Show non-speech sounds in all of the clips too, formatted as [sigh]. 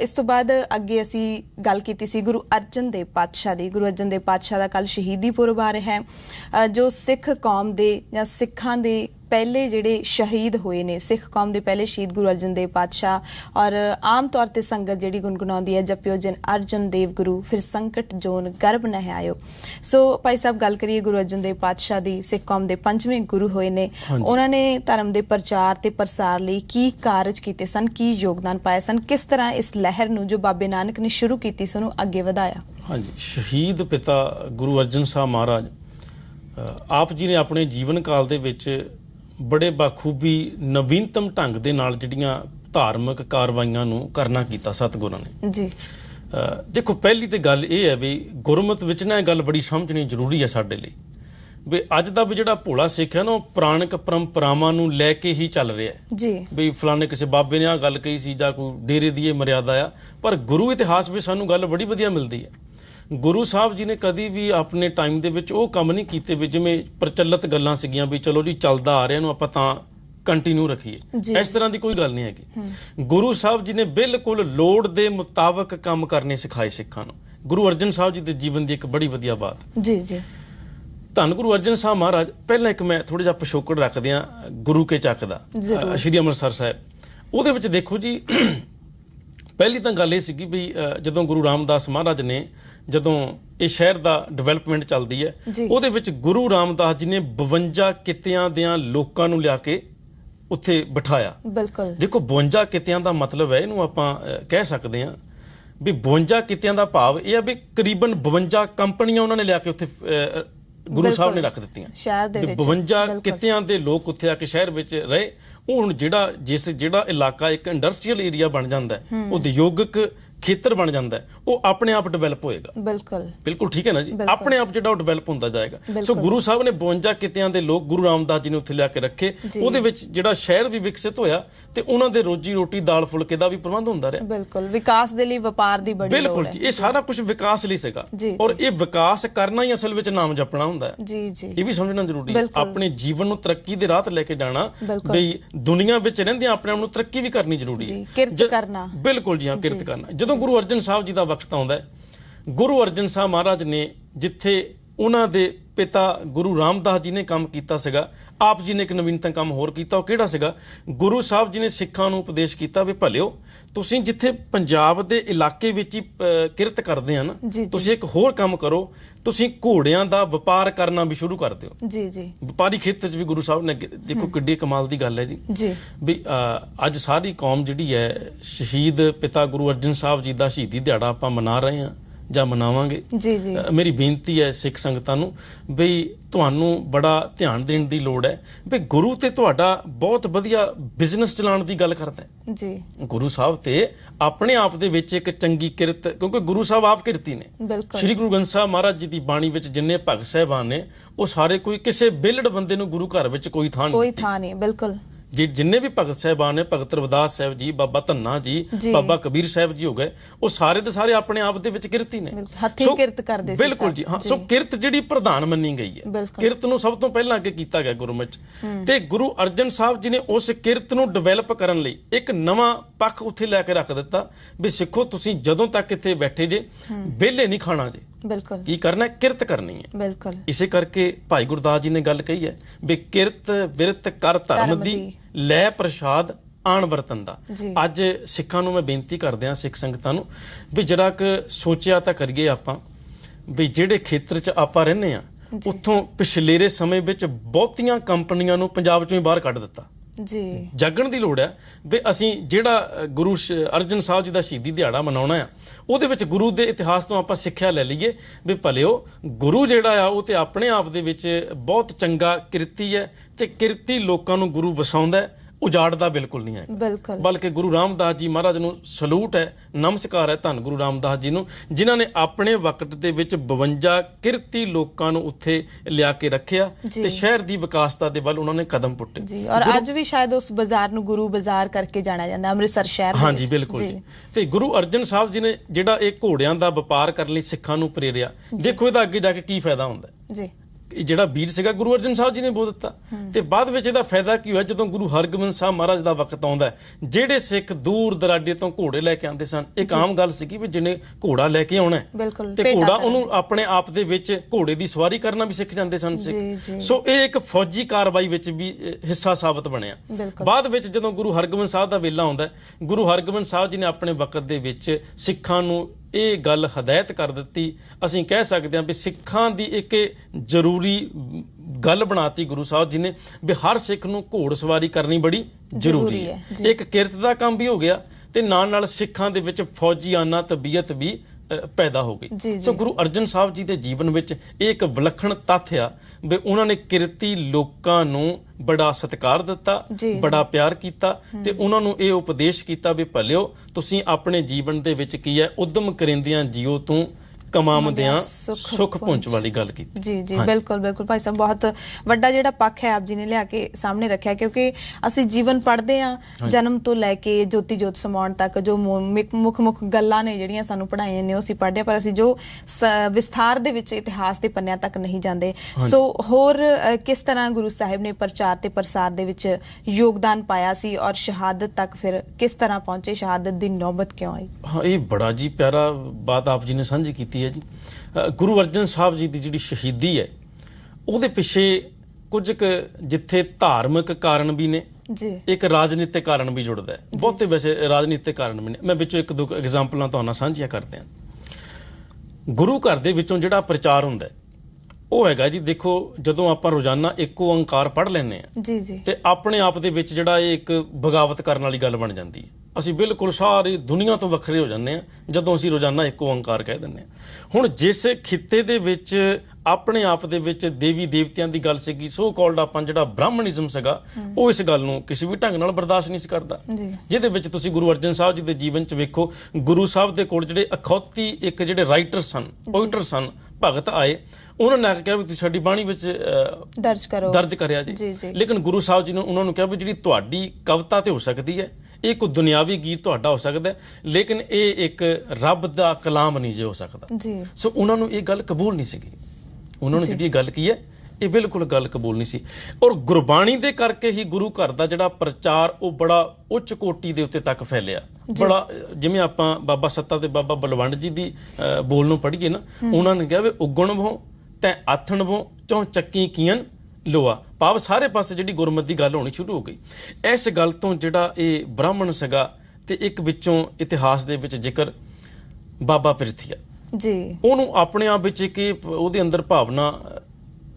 ਇਸ ਤੋਂ ਬਾਅਦ ਅੱਗੇ ਅਸੀਂ ਗੱਲ ਕੀਤੀ ਸੀ ਗੁਰੂ ਅਰਜਨ ਦੇਵ ਪਾਤਸ਼ਾਹ ਦੀ। ਗੁਰੂ ਅਰਜਨ ਦੇਵ ਪਾਤਸ਼ਾਹ ਦਾ ਕੱਲ ਸ਼ਹੀਦੀ ਪੁਰਬ ਆ ਰਿਹਾ ਹੈ। ਜੋ ਸਿੱਖ ਕੌਮ ਦੇ ਜਾਂ ਸਿੱਖਾਂ ਦੇ ਪਹਿਲੇ ਜਿਹੜੇ ਸ਼ਹੀਦ ਹੋਏ ਨੇ ਸਿੱਖ ਕੌਮ ਦੇ ਪਹਿਲੇ ਸ਼ਹੀਦ ਗੁਰੂ ਅਰਜਨ ਦੇਵ ਪਾਤਸ਼ਾਹ ਔਰ ਆਮ ਤੌਰ ਤੇ ਸੰਗਤ ਜਿਹੜੀ ਗੁੰਗਣਾਉਂਦੀ ਹੈ ਜਪਿਓ ਜਨ ਅਰਜਨ ਦੇਵ ਗੁਰੂ ਫਿਰ ਸੰਕਟ ਜੋਨ ਗਰਭ ਨਹਿ ਆਇਓ। ਸੋ ਭਾਈ ਸਾਹਿਬ ਗੱਲ ਕਰੀਏ ਗੁਰੂ ਅਰਜਨ ਦੇਵ ਪਾਤਸ਼ਾਹ ਦੀ ਸਿੱਖ ਕੌਮ ਦੇ ਪੰਜਵੇਂ ਗੁਰੂ ਹੋਏ ਨੇ। ਉਹਨਾਂ ਨੇ ਧਰਮ ਦੇ ਪ੍ਰਚਾਰ ਤੇ ਪ੍ਰਸਾਰ ਲਈ ਕੀ ਕਾਰਜ ਕੀਤੇ ਸਨ ਕੀ ਯੋਗਦਾਨ ਪਾਇਆ ਸਨ ਕਿਸ ਤਰ੍ਹਾਂ ਇਸ ਲਹਿਰ ਨੂੰ ਜੋ ਬਾਬੇ ਨਾਨਕ ਨੇ ਸ਼ੁਰੂ ਕੀਤੀ ਸੀ ਉਹਨੂੰ ਅੱਗੇ ਵਧਾਇਆ? ਹਾਂਜੀ ਸ਼ਹੀਦ ਪਿਤਾ ਗੁਰੂ ਅਰਜਨ ਸਾਹਿਬ ਮਹਾਰਾਜ ਆਪ ਜੀ ਨੇ ਆਪਣੇ ਜੀਵਨ ਕਾਲ ਦੇ ਵਿੱਚ ਬੜੇ ਬਖੂਬੀ ਨਵੀਨਤਮ ਢੰਗ ਦੇ ਨਾਲ ਜਿਹੜੀਆਂ ਧਾਰਮਿਕ ਕਾਰਵਾਈਆਂ ਨੂੰ ਕਰਨਾ ਕੀਤਾ ਸਤਿਗੁਰਾਂ ਨੇ। ਜੀ। ਦੇਖੋ ਪਹਿਲੀ ਤੇ ਗੱਲ ਇਹ ਹੈ ਵੀ ਗੁਰਮਤ ਵਿੱਚ ਨਾ ਇਹ ਗੱਲ ਬੜੀ ਸਮਝਣੀ ਜ਼ਰੂਰੀ ਹੈ ਸਾਡੇ ਲਈ। ਵੀ ਅੱਜ ਦਾ ਵੀ ਜਿਹੜਾ ਭੋਲਾ ਸਿੱਖ ਹੈ ਨਾ ਉਹ ਪੁਰਾਣਿਕ ਪਰੰਪਰਾਵਾਂ ਨੂੰ ਲੈ ਕੇ ਹੀ ਚੱਲ ਰਿਹਾ ਹੈ। ਜੀ। ਵੀ ਫਲਾਣੇ ਕਿਸੇ ਬਾਬੇ ਨੇ ਆ ਗੱਲ ਕਹੀ ਸੀ ਜਾਂ ਕੋਈ ਡੇਰੇ ਦੀ ਇਹ ਮਰਿਆਦਾ ਆ ਪਰ ਗੁਰੂ ਇਤਿਹਾਸ ਵਿੱਚ ਸਾਨੂੰ ਗੱਲ ਬੜੀ ਵਧੀਆ ਮਿਲਦੀ ਹੈ। ਗੁਰੂ ਸਾਹਿਬ ਜੀ ਨੇ ਕਦੀ ਵੀ ਆਪਣੇ ਟਾਈਮ ਦੇ ਵਿੱਚ ਉਹ ਕੰਮ ਨਹੀਂ ਕੀਤੇ ਵੀ ਜਿਵੇਂ ਪ੍ਰਚਲਿਤ ਗੱਲਾਂ ਸੀਗੀਆਂ ਵੀ ਚਲੋ ਜੀ ਚੱਲਦਾ ਆ ਰਿਹਾ ਨੂੰ ਆਪਾਂ ਤਾਂ ਕੰਟੀਨਿਊ ਰੱਖੀਏ। ਇਸ ਤਰ੍ਹਾਂ ਦੀ ਕੋਈ ਗੱਲ ਨਹੀਂ ਹੈਗੀ। ਗੁਰੂ ਸਾਹਿਬ ਜੀ ਨੇ ਬਿਲਕੁਲ ਲੋੜ ਦੇ ਮੁਤਾਬਕ ਕੰਮ ਕਰਨੇ ਸਿਖਾਏ ਸਿੱਖਾਂ ਨੂੰ। ਗੁਰੂ ਅਰਜਨ ਸਾਹਿਬ ਜੀ ਦੇ ਜੀਵਨ ਦੀ ਇੱਕ ਬੜੀ ਵਧੀਆ ਬਾਤ। ਜੀ ਜੀ। ਧੰਨ ਗੁਰੂ ਅਰਜਨ ਸਾਹਿਬ ਮਹਾਰਾਜ ਪਹਿਲਾਂ ਇੱਕ ਮੈਂ ਥੋੜਾ ਜਿਹਾ ਪਿਛੋਕੜ ਰੱਖਦੇ ਆ ਗੁਰੂ ਕੇ ਚੱਕ ਦਾ ਸ਼੍ਰੀ ਅੰਮ੍ਰਿਤਸਰ ਸਾਹਿਬ। ਉਹਦੇ ਵਿੱਚ ਦੇਖੋ ਜੀ [clears throat] ਪਹਿਲੀ ਤਾਂ ਗੱਲ ਇਹ ਸੀਗੀ ਵੀ ਜਦੋਂ ਗੁਰੂ ਰਾਮਦਾਸ ਮਹਾਰਾਜ ਨੇ ਜਦੋਂ ਇਹ ਸ਼ਹਿਰ ਦਾ ਡਿਵੈਲਪਮੈਂਟ ਚੱਲਦੀ ਹੈ। ਉਹਦੇ ਵਿੱਚ ਗੁਰੂ ਰਾਮਦਾਸ ਜੀ ਨੇ 52 ਕਿੱਤਿਆਂ ਦਿਆਂ ਲੋਕਾਂ ਨੂੰ ਲਿਆ ਕੇ ਉੱਥੇ ਬਿਠਾਇਆ ਬਿਲਕੁਲ ਦੇਖੋ 52 ਕਿੱਤਿਆਂ ਦਾ ਮਤਲਬ ਹੈ ਇਹਨੂੰ ਆਪਾਂ ਕਹਿ ਸਕਦੇ ਹਾਂ ਵੀ 52 ਕਿੱਤਿਆਂ ਦਾ ਭਾਵ ਇਹ ਹੈ ਵੀ ਕਰੀਬਨ 52 ਕੰਪਨੀਆਂ ਉਹਨਾਂ ਨੇ ਲਿਆ ਕੇ ਉੱਥੇ ਗੁਰੂ ਸਾਹਿਬ ਨੇ। ਰੱਖ ਦਿੱਤੀਆਂ ਸ਼ਹਿਰ ਦੇ ਵਿੱਚ 52 ਬਿਲਕੁਲ। ਕਿੱਤਿਆਂ ਦੇ ਲੋਕ ਉੱਥੇ ਆ ਕੇ ਸ਼ਹਿਰ ਵਿੱਚ ਰਹੇ ਉਹ ਹੁਣ ਜਿਹੜਾ ਜਿਸ ਜਿਹੜਾ ਇਲਾਕਾ ਇੱਕ ਇੰਡਸਟਰੀਅਲ ਏਰੀਆ ਬਣ ਜਾਂਦਾ ਹੈ ਉਦਯੋਗਿਕ ਖੇਤਰ ਬਣ ਜਾਂਦਾ ਉਹ ਆਪਣੇ ਆਪ ਡਿਵੈਲਪ ਹੋਏਗਾ। ਬਿਲਕੁਲ। ਬਿਲਕੁਲ ਠੀਕ ਹੈ ਨਾ ਜੀ? ਬਿਲਕੁਲ। ਆਪਣੇ ਆਪ ਜਿਹੜਾ ਉਹ ਡਿਵੈਲਪ ਹੁੰਦਾ ਜਾਏਗਾ। ਸੋ ਬਿਲਕੁਲ। ਗੁਰੂ ਸਾਹਿਬ ਨੇ 52 ਕਿਤਿਆਂ ਦੇ ਲੋਕ ਗੁਰੂ ਰਾਮਦਾਸ ਜੀ ਨੇ ਉੱਥੇ ਲਿਆ ਕੇ ਰੱਖੇ। ਉਹਦੇ ਵਿੱਚ ਜਿਹੜਾ ਸ਼ਹਿਰ ਵੀ ਵਿਕਸਿਤ ਹੋਇਆ ਤੇ ਉਹਨਾਂ ਦੇ ਰੋਜੀ ਰੋਟੀ ਦਾਲ ਫੁਲਕੇ ਦਾ ਵੀ ਪ੍ਰਬੰਧ ਹੁੰਦਾ ਰਿਹਾ। ਬਿਲਕੁਲ। ਵਿਕਾਸ ਦੇ ਲਈ ਵਪਾਰ ਦੀ ਬੜੀ ਲੋੜ ਬਿਲਕੁਲ ਹੈ। ਜੀ ਇਹ ਸਾਰਾ ਕੁਝ ਵਿਕਾਸ ਲਈ ਸੀਗਾ। ਔਰ ਇਹ ਵਿਕਾਸ ਕਰਨਾ ਹੀ ਅਸਲ ਵਿੱਚ ਨਾਮ ਜਪਣਾ ਹੁੰਦਾ ਹੈ। ਜੀ ਜੀ। ਇਹ ਵੀ ਸਮਝਣਾ ਜ਼ਰੂਰੀ ਹੈ। ਬਿਲਕੁਲ। ਆਪਣੇ ਜੀਵਨ ਨੂੰ ਤਰੱਕੀ ਦੇ ਰਾਹ ਤੇ ਲੈ ਕੇ ਜਾਣਾ ਬਿਲਕੁਲ। ਬਈ ਦੁਨੀਆ ਵਿੱਚ ਰਹਿੰਦਿਆਂ ਆਪਣੇ ਆਪ ਨੂੰ ਤਰੱਕੀ ਵੀ ਕਰਨੀ ਜ਼ਰੂਰੀ ਹੈ। ਕਿਰਤ ਕਰਨਾ। ਬਿਲਕੁਲ ਜੀ ਹਾਂ ਕਿਰਤ ਕਰਨਾ। ਜਦੋਂ ਗੁਰੂ ਅਰਜਨ ਸਾਹਿਬ ਜੀ ਦਾ ਵਕਤ ਆਉਂਦਾ ਗੁਰੂ ਅਰਜਨ ਸਾਹਿਬ ਮਹਾਰਾਜ ਨੇ ਜਿੱਥੇ ਉਹਨਾਂ ਦੇ ਪਿਤਾ ਗੁਰੂ ਰਾਮਦਾਸ ਜੀ ਨੇ ਕੰਮ ਕੀਤਾ ਸੀਗਾ। ਆਪ ਜੀ ਨੇ ਇੱਕ ਨਵੀਨਤਮ ਕੰਮ ਹੋਰ ਕੀਤਾ। ਉਹ ਕਿਹੜਾ ਸੀਗਾ? ਗੁਰੂ ਸਾਹਿਬ ਜੀ ਨੇ ਸਿੱਖਾਂ ਨੂੰ ਉਪਦੇਸ਼ ਕੀਤਾ ਵੀ ਭਲਿਓ ਤੁਸੀਂ ਜਿੱਥੇ ਪੰਜਾਬ ਦੇ ਇਲਾਕੇ ਵਿੱਚ ਹੀ ਕਿਰਤ ਕਰਦੇ ਆ ਨਾ। ਤੁਸੀਂ ਇੱਕ ਹੋਰ ਕੰਮ ਕਰੋ। ਤੁਸੀਂ ਘੋੜਿਆਂ ਦਾ ਵਪਾਰ ਕਰਨਾ ਵੀ ਸ਼ੁਰੂ ਕਰ ਦਿਓ। ਜੀ ਜੀ। ਵਪਾਰੀ ਖੇਤਰ 'ਚ ਵੀ ਗੁਰੂ ਸਾਹਿਬ ਨੇ ਦੇਖੋ ਕਿੱਡੀ ਕਮਾਲ ਦੀ ਗੱਲ ਹੈ ਜੀ। ਜੀ। ਵੀ ਅੱਜ ਸਾਰੀ ਕੌਮ ਜਿਹੜੀ ਹੈ ਸ਼ਹੀਦ ਪਿਤਾ ਗੁਰੂ ਅਰਜਨ ਸਾਹਿਬ ਜੀ ਦਾ ਸ਼ਹੀਦੀ ਦਿਹਾੜਾ ਆਪਾਂ ਮਨਾ ਰਹੇ ਹਾਂ। ਜਾਂ ਮਨਾਵਾਂਗੇ। ਜੀ ਜੀ। ਮੇਰੀ ਬੇਨਤੀ ਹੈ ਸਿੱਖ ਸੰਗਤਾਂ ਨੂੰ ਵੀ ਤੁਹਾਨੂੰ ਬੜਾ ਧਿਆਨ ਦੇਣ ਦੀ ਲੋੜ ਹੈ। ਵੀ ਗੁਰੂ ਤੇ ਤੁਹਾਡਾ ਬਹੁਤ ਵਧੀਆ ਬਿਜ਼ਨਸ ਚਲਾਉਣ ਦੀ ਗੱਲ ਕਰਦਾ ਹੈ। ਜੀ। ਗੁਰੂ ਸਾਹਿਬ ਤੇ ਆਪਣੇ ਆਪ ਦੇ ਵਿੱਚ ਇੱਕ ਚੰਗੀ ਕਿਰਤ ਕਿਉਂਕਿ ਗੁਰੂ ਸਾਹਿਬ ਆਪ ਕਿਰਤੀ ਨੇ। ਬਿਲਕੁਲ। ਸ਼੍ਰੀ ਗੁਰੂ ਗ੍ਰੰਥ ਸਾਹਿਬ ਮਹਾਰਾਜ ਜੀ ਦੀ ਬਾਣੀ ਵਿੱਚ ਜਿੰਨੇ ਭਗਤ ਸਾਹਿਬਾਨ ਨੇ ਉਹ ਸਾਰੇ ਕੋਈ ਕਿਸੇ ਬਿਲੜ ਬੰਦੇ ਨੂੰ ਗੁਰੂ ਘਰ ਵਿੱਚ ਕੋਈ ਥਾਂ ਨਹੀਂ ਕੋਈ ਥਾਂ ਨਹੀਂ ਬਿਲਕੁਲ। ਜੀ ਜਿੰਨੇ ਵੀ ਭਗਤ ਸਾਹਿਬਾਨ ਨੇ ਭਗਤ ਰਵਿਦਾਸ ਸਾਹਿਬ ਜੀ ਬਾਬਾ ਧੰਨਾ ਜੀ। ਬਾਬਾ ਕਬੀਰ ਸਾਹਿਬ ਜੀ ਹੋ ਗਏ ਉਹ ਸਾਰੇ ਦੇ ਸਾਰੇ ਆਪਣੇ ਆਪ ਦੇ ਵਿੱਚ ਕਿਰਤੀ ਨੇ ਹੱਥੀਂ ਕਿਰਤ ਕਰਦੇ ਸੀ ਬਿਲਕੁਲ ਜੀ ਹਾਂ। ਸੋ ਕਿਰਤ ਜਿਹੜੀ ਪ੍ਰਧਾਨ ਮੰਨੀ ਗਈ ਹੈ। ਕਿਰਤ ਨੂੰ ਸਭ ਤੋਂ ਪਹਿਲਾਂ ਅੱਗੇ ਕੀਤਾ ਗਿਆ ਗੁਰੂ ਵਿੱਚ ਤੇ ਗੁਰੂ ਅਰਜਨ ਸਾਹਿਬ ਜੀ ਨੇ ਉਸ ਕਿਰਤ ਨੂੰ ਡਿਵੈਲਪ ਕਰਨ ਲਈ ਇੱਕ ਨਵਾਂ ਪੱਖ ਉੱਥੇ ਲੈ ਕੇ ਰੱਖ ਦਿੱਤਾ ਵੀ ਸਿੱਖੋ ਤੁਸੀਂ ਜਦੋਂ ਤੱਕ ਇੱਥੇ ਬੈਠੇ ਜੇ ਵਿਹਲੇ ਨਹੀਂ ਖਾਣਾ ਜੇ ਬਿਲਕੁਲ ਕੀ ਕਰਨਾ ਹੈ? ਕਿਰਤ ਕਰਨੀ ਹੈ ਬਿਲਕੁਲ ਇਸੇ ਕਰਕੇ ਭਾਈ ਗੁਰਦਾਸ ਜੀ ਨੇ ਗੱਲ ਕਹੀ ਹੈ ਵੀ ਕਿਰਤ ਵਿਰਤ ਕਰ ਧਰਮ ਦੀ। ਲੈ ਪ੍ਰਸ਼ਾਦ ਆਣ ਵਰਤਨ ਦਾ। ਅੱਜ ਸਿੱਖਾਂ ਨੂੰ ਮੈਂ ਬੇਨਤੀ ਕਰਦਿਆਂ ਸਿੱਖ ਸੰਗਤਾਂ ਨੂੰ ਵੀ ਜਰਾ ਕੁ ਸੋਚਿਆ ਤਾਂ ਕਰੀਏ ਆਪਾਂ ਵੀ ਜਿਹੜੇ ਖੇਤਰ 'ਚ ਆਪਾਂ ਰਹਿੰਦੇ ਆ ਉੱਥੋਂ ਪਿਛਲੇਰੇ ਸਮੇਂ ਵਿੱਚ ਬਹੁਤੀਆਂ ਕੰਪਨੀਆਂ ਨੂੰ ਪੰਜਾਬ 'ਚੋਂ ਹੀ ਬਾਹਰ ਕੱਢ ਦਿੱਤਾ। ਜੀ। ਜਾਗਣ ਦੀ ਲੋੜ ਹੈ ਵੀ ਅਸੀਂ ਜਿਹੜਾ ਗੁਰੂ ਸ਼- ਅਰਜਨ ਸਾਹਿਬ ਜੀ ਦਾ ਸ਼ਹੀਦੀ ਦਿਹਾੜਾ ਮਨਾਉਣਾ ਆ, ਉਹਦੇ ਵਿੱਚ ਗੁਰੂ ਦੇ ਇਤਿਹਾਸ ਤੋਂ ਆਪਾਂ ਸਿੱਖਿਆ ਲੈ ਲਈਏ ਵੀ ਭਲਿਓ ਗੁਰੂ ਜਿਹੜਾ ਆ, ਉਹ ਤੇ ਆਪਣੇ ਆਪ ਦੇ ਵਿੱਚ ਬਹੁਤ ਚੰਗਾ ਕਿਰਤੀ ਹੈ ਤੇ ਕਿਰਤੀ ਲੋਕਾਂ ਨੂੰ ਗੁਰੂ ਵਸਾਉਂਦਾ ਹੈ। ਉਜਾੜਦਾ ਬਿਲਕੁਲ ਨਹੀਂ ਹੈ ਬਲਕਿ ਗੁਰੂ ਰਾਮਦਾਸ ਜੀ ਮਹਾਰਾਜ ਨੂੰ ਸਲੂਟ ਹੈ ਨਮਸਕਾਰ ਹੈ ਧੰਨ ਗੁਰੂ ਰਾਮਦਾਸ ਜੀ ਨੂੰ ਜਿਨ੍ਹਾਂ ਨੇ ਆਪਣੇ ਵਕਤ ਦੇ ਵਿੱਚ 52 ਕਿਰਤੀ ਲੋਕਾਂ ਨੂੰ ਉੱਥੇ ਲਿਆ ਕੇ ਰੱਖਿਆ। ਤੇ ਸ਼ਹਿਰ ਦੀ ਵਿਕਾਸਤਾ ਦੇ ਵੱਲ ਉਹਨਾਂ ਨੇ ਕਦਮ ਪੁੱਟੇ। ਜੀ ਔਰ ਅੱਜ ਵੀ ਸ਼ਾਇਦ ਉਸ ਬਾਜ਼ਾਰ ਨੂੰ ਗੁਰੂ ਬਾਜ਼ਾਰ ਕਰਕੇ ਜਾਣਿਆ ਜਾਂਦਾ ਅੰਮ੍ਰਿਤਸਰ ਸ਼ਹਿਰ ਦੇ ਹਾਂਜੀ। ਬਿਲਕੁਲ ਜੀ। ਤੇ ਗੁਰੂ ਅਰਜਨ ਸਾਹਿਬ ਜੀ ਨੇ ਜਿਹੜਾ ਇਹ ਘੋੜਿਆਂ ਦਾ ਵਪਾਰ ਕਰਨ ਲਈ ਸਿੱਖਾਂ ਨੂੰ ਪ੍ਰੇਰਿਆ ਦੇਖੋ ਇਹਦਾ ਅੱਗੇ ਜਾ ਕੇ ਕੀ ਫਾਇਦਾ ਹੁੰਦਾ। ਜੀ। ਜਿਹੜਾ ਬੀਜ ਸੀਗਾ ਗੁਰੂ ਅਰਜਨ ਸਾਹਿਬ ਜੀ ਨੇ ਬੋ ਦਿੱਤਾ। ਤੇ ਬਾਅਦ ਵਿੱਚ ਇਹਦਾ ਫਾਇਦਾ ਕੀ ਹੋਇਆ? ਜਦੋਂ ਗੁਰੂ ਹਰਗੋਬਿੰਦ ਸਾਹਿਬ ਮਹਾਰਾਜ ਦਾ ਵਕਤ ਆਉਂਦਾ ਜਿਹੜੇ ਸਿੱਖ ਦੂਰ ਦਰਾਡੇ ਤੋਂ ਘੋੜੇ ਲੈ ਕੇ ਆਉਂਦੇ ਸਨ ਇੱਕ ਆਮ ਗੱਲ ਸੀਗੀ ਵੀ ਜਿਹਨੇ ਘੋੜਾ ਲੈ ਕੇ ਆਉਣਾ ਤੇ ਘੋੜਾ ਉਹਨੂੰ ਆਪਣੇ ਆਪ ਦੇ ਵਿੱਚ ਘੋੜੇ ਦੀ ਸਵਾਰੀ ਕਰਨਾ ਵੀ ਸਿੱਖ ਜਾਂਦੇ ਸਨ ਸਿੱਖ। ਸੋ ਇਹ ਇੱਕ ਫੌਜੀ ਕਾਰਵਾਈ ਵਿੱਚ ਵੀ ਹਿੱਸਾ ਸਾਬਤ ਬਣਿਆ। ਬਾਅਦ ਵਿੱਚ ਜਦੋਂ ਗੁਰੂ ਹਰਗੋਬਿੰਦ ਸਾਹਿਬ ਦਾ ਵੇਲਾ ਆਉਂਦਾ ਗੁਰੂ ਹਰਗੋਬਿੰਦ ਸਾਹਿਬ ਜੀ ਨੇ ਆਪਣੇ ਵਕਤ ਦੇ ਵਿੱਚ ਸਿੱਖਾਂ ਨੂੰ ਇਹ ਗੱਲ ਹਦਾਇਤ ਕਰ ਦਿੱਤੀ ਅਸੀਂ ਕਹਿ ਸਕਦੇ ਹਾਂ ਵੀ ਸਿੱਖਾਂ ਦੀ ਇੱਕ ਜ਼ਰੂਰੀ ਗੱਲ ਬਣਾਤੀ ਗੁਰੂ ਸਾਹਿਬ ਜੀ ਨੇ ਵੀ ਹਰ ਸਿੱਖ ਨੂੰ ਘੋੜ ਸਵਾਰੀ ਕਰਨੀ ਬੜੀ ਜ਼ਰੂਰੀ ਹੈ। ਇੱਕ ਕਿਰਤ ਦਾ ਕੰਮ ਵੀ ਹੋ ਗਿਆ ਤੇ ਨਾਲ ਨਾਲ ਸਿੱਖਾਂ ਦੇ ਵਿੱਚ ਫੌਜੀਆਨਾ ਤਬੀਅਤ ਵੀ ਪੈਦਾ ਹੋ ਗਈ। ਸੋ ਗੁਰੂ ਅਰਜਨ ਸਾਹਿਬ ਜੀ ਦੇ ਜੀਵਨ ਵਿੱਚ ਇਹ ਇੱਕ ਵਿਲੱਖਣ ਤੱਥ ਆ ਵੀ ਉਹਨਾਂ ਨੇ ਕਿਰਤੀ ਲੋਕਾਂ ਨੂੰ ਬੜਾ ਸਤਿਕਾਰ ਦਿੱਤਾ। ਬੜਾ ਪਿਆਰ ਕੀਤਾ ਤੇ ਉਹਨਾਂ ਨੂੰ ਇਹ ਉਪਦੇਸ਼ ਕੀਤਾ ਵੀ ਭਲਿਓ ਤੁਸੀਂ ਆਪਣੇ ਜੀਵਨ ਦੇ ਵਿੱਚ ਕੀ ਹੈ ਉਦਮ ਕਰਿੰਦਿਆਂ ਜਿਉ ਤੂੰ ਕਮਾਮਦਿਆਂ ਸੁੱਖ ਪੁੰਚ ਵਾਲੀ ਗੱਲ ਕੀਤੀ। ਜੀ ਜੀ। ਬਿਲਕੁਲ ਬਿਲਕੁਲ। ਭਾਈ ਸਾਹਿਬ ਬਹੁਤ ਵੱਡਾ ਜਿਹੜਾ ਪੱਖ ਹੈ ਆਪ ਜੀ ਨੇ ਲਿਆ ਕੇ ਸਾਹਮਣੇ ਰੱਖਿਆ ਕਿਉਂਕਿ ਅਸੀਂ ਜੀਵਨ ਪੜ੍ਹਦੇ ਆ ਜਨਮ ਤੋਂ ਲੈ ਕੇ ਜੋਤੀ ਜੋਤ ਸਮਾਉਣ ਤੱਕ ਜੋ ਮੁੱਖ ਮੁੱਖ ਗੱਲਾਂ ਨੇ ਜਿਹੜੀਆਂ ਸਾਨੂੰ ਪੜ੍ਹਾਈਆਂ ਨੇ ਉਹ ਅਸੀਂ ਪੜ੍ਹਦੇ ਪਰ ਅਸੀਂ ਜੋ ਵਿਸਥਾਰ ਦੇ ਵਿੱਚ ਇਤਿਹਾਸ ਦੇ ਪੰਨਿਆਂ ਤੱਕ ਨਹੀਂ ਜਾਂਦੇ। ਸੋ ਹੋਰ ਕਿਸ ਤਰ੍ਹਾਂ ਗੁਰੂ ਸਾਹਿਬ ਨੇ ਪ੍ਰਚਾਰ ਤੇ ਪ੍ਰਸਾਰ ਦੇ ਵਿੱਚ ਯੋਗਦਾਨ ਪਾਇਆ ਸੀ ਔਰ ਸ਼ਹਾਦਤ ਤੱਕ ਫਿਰ ਕਿਸ ਤਰ੍ਹਾਂ ਪਹੁੰਚੇ? ਸ਼ਹਾਦਤ ਦੀ ਨੌਬਤ ਕਿਉਂ ਆਈ? ਹਾਂ ਇਹ ਬੜਾ ਜੀ ਪਿਆਰਾ ਬਾਤ ਆਪ ਜੀ ਨੇ ਸਾਂਝੀ ਕੀਤੀ ਹੈ ਜੀ। ਗੁਰੂ ਅਰਜਨ ਸਾਹਿਬ ਜੀ ਦੀ ਜਿਹੜੀ ਸ਼ਹੀਦੀ ਹੈ ਉਹਦੇ ਪਿੱਛੇ ਕੁਝ ਕੁ ਜਿੱਥੇ ਧਾਰਮਿਕ ਕਾਰਨ ਵੀ ਨੇ ਜੀ। ਇੱਕ ਰਾਜਨੀਤਿਕ ਕਾਰਨ ਵੀ ਜੁੜਦਾ ਹੈ। ਬਹੁਤੇ ਵੈਸੇ ਰਾਜਨੀਤਿਕ ਕਾਰਨ ਵੀ ਨੇ। ਮੈਂ ਵਿੱਚੋਂ ਇੱਕ ਦੋ ਐਗਜ਼ਾਮਪਲਾਂ ਤੁਹਾਨੂੰ ਸਾਂਝੀਆਂ ਕਰਦੇ ਹਾਂ ਗੁਰੂ ਘਰ ਦੇ ਵਿੱਚੋਂ ਜਿਹੜਾ ਪ੍ਰਚਾਰ ਹੁੰਦਾ ਹੈ, ਉਹ ਹੈਗਾ ਜੀ ਦੇਖੋ ਜਦੋਂ ਆਪਾਂ ਰੋਜ਼ਾਨਾ ਇੱਕੋ ਓੰਕਾਰ ਪੜ੍ਹ ਲੈਂਦੇ ਆ ਜੀ ਜੀ। ਤੇ ਆਪਣੇ ਆਪ ਦੇ ਵਿੱਚ ਜਿਹੜਾ ਇਹ ਇੱਕ ਬਗਾਵਤ ਕਰਨ ਵਾਲੀ ਗੱਲ ਬਣ ਜਾਂਦੀ ਹੈ। ਅਸੀਂ ਬਿਲਕੁਲ ਸਾਰੀ ਦੁਨੀਆ ਤੋਂ ਵੱਖਰੇ ਹੋ ਜਾਂਦੇ ਆ ਜਦੋਂ ਅਸੀਂ ਰੋਜ਼ਾਨਾ ਇੱਕ ਓੰਕਾਰ ਕਹਿ ਦਿੰਦੇ ਆ ਹੁਣ ਜਿਸ ਖਿੱਤੇ ਦੇ ਵਿੱਚ ਆਪਣੇ ਆਪ ਦੇ ਵਿੱਚ ਦੇਵੀ ਦੇਵਤਿਆਂ ਦੀ ਗੱਲ ਸੀਗੀ ਸੋ ਕਾਲਡ ਆਪਾਂ ਜਿਹੜਾ ਬ੍ਰਾਹਮਣਿਜ਼ਮ ਸੀਗਾ ਉਹ ਇਸ ਗੱਲ ਨੂੰ ਕਿਸੇ ਵੀ ਢੰਗ ਨਾਲ ਬਰਦਾਸ਼ਤ ਨਹੀਂ ਸੀ ਕਰਦਾ। ਜਿਹਦੇ ਵਿੱਚ ਤੁਸੀਂ ਗੁਰੂ ਅਰਜਨ ਸਾਹਿਬ ਜੀ ਦੇ ਜੀਵਨ ਚ ਵੇਖੋ ਗੁਰੂ ਸਾਹਿਬ ਦੇ ਕੋਲ ਜਿਹੜੇ ਅਖੌਤੀ ਇੱਕ ਜਿਹੜੇ ਰਾਈਟਰ ਸਨ ਪੋਇਟਰ ਸਨ ਭਗਤ ਆਏ ਉਹਨਾਂ ਨੇ ਕਿਹਾ ਵੀ ਤੁਸੀਂ ਸਾਡੀ ਬਾਣੀ ਵਿੱਚ ਦਰਜ ਕਰੋ। ਦਰਜ ਕਰਿਆ ਜੀ। ਲੇਕਿਨ ਗੁਰੂ ਸਾਹਿਬ ਜੀ ਨੇ ਉਹਨਾਂ ਨੂੰ ਕਿਹਾ ਵੀ ਜਿਹੜੀ ਤੁਹਾਡੀ ਕਵਿਤਾ ਤੇ ਹੋ ਸਕਦੀ ਹੈ ਇਹ ਕੋਈ ਦੁਨਿਆਵੀ ਗੀਤ ਤੁਹਾਡਾ ਹੋ ਸਕਦਾ ਲੇਕਿਨ ਇਹ ਇੱਕ ਰੱਬ ਦਾ ਕਲਾਮ ਨਹੀਂ ਜੇ ਹੋ ਸਕਦਾ। ਜੀ। ਸੋ ਉਹਨਾਂ ਨੂੰ ਇਹ ਗੱਲ ਕਬੂਲ ਨਹੀਂ ਸੀਗੀ। ਉਹਨਾਂ ਨੂੰ ਜਿਹੜੀ ਗੱਲ ਕੀ ਹੈ ਇਹ ਬਿਲਕੁਲ ਗੱਲ ਕਬੂਲ ਨਹੀਂ ਸੀ। ਔਰ ਗੁਰਬਾਣੀ ਦੇ ਕਰਕੇ ਹੀ ਗੁਰੂ ਘਰ ਦਾ ਜਿਹੜਾ ਪ੍ਰਚਾਰ ਉਹ ਬੜਾ ਉੱਚ ਕੋਟੀ ਦੇ ਉੱਤੇ ਤੱਕ ਫੈਲਿਆ। ਬੜਾ ਜਿਵੇਂ ਆਪਾਂ ਬਾਬਾ ਸੱਤਾ ਤੇ ਬਾਬਾ ਬਲਵੰਡ ਜੀ ਦੀ ਬੋਲ ਨੂੰ ਪੜ੍ਹੀਏ ਨਾ ਉਹਨਾਂ ਨੇ ਕਿਹਾ ਵੀ ਉਗਣ ਭੋ ਤੈ ਆਥਣ ਭੋ ਚੌ ਚੱਕੀ ਕੀਨ ਲੋਆ। ਭਾਵ ਸਾਰੇ ਪਾਸੇ ਜਿਹੜੀ ਗੁਰਮਤ ਦੀ ਗੱਲ ਹੋਣੀ ਸ਼ੁਰੂ ਹੋ ਗਈ। ਇਸ ਗੱਲ ਤੋਂ ਜਿਹੜਾ ਇਹ ਬ੍ਰਾਹਮਣ ਸੀਗਾ ਤੇ ਇੱਕ ਵਿੱਚੋਂ ਇਤਿਹਾਸ ਦੇ ਵਿੱਚ ਜ਼ਿਕਰ ਬਾਬਾ ਪ੍ਰਿਥੀਆ। ਜੀ। ਉਹਨੂੰ ਆਪਣੇ ਆਪ ਵਿੱਚ ਇੱਕ ਉਹਦੇ ਅੰਦਰ ਭਾਵਨਾ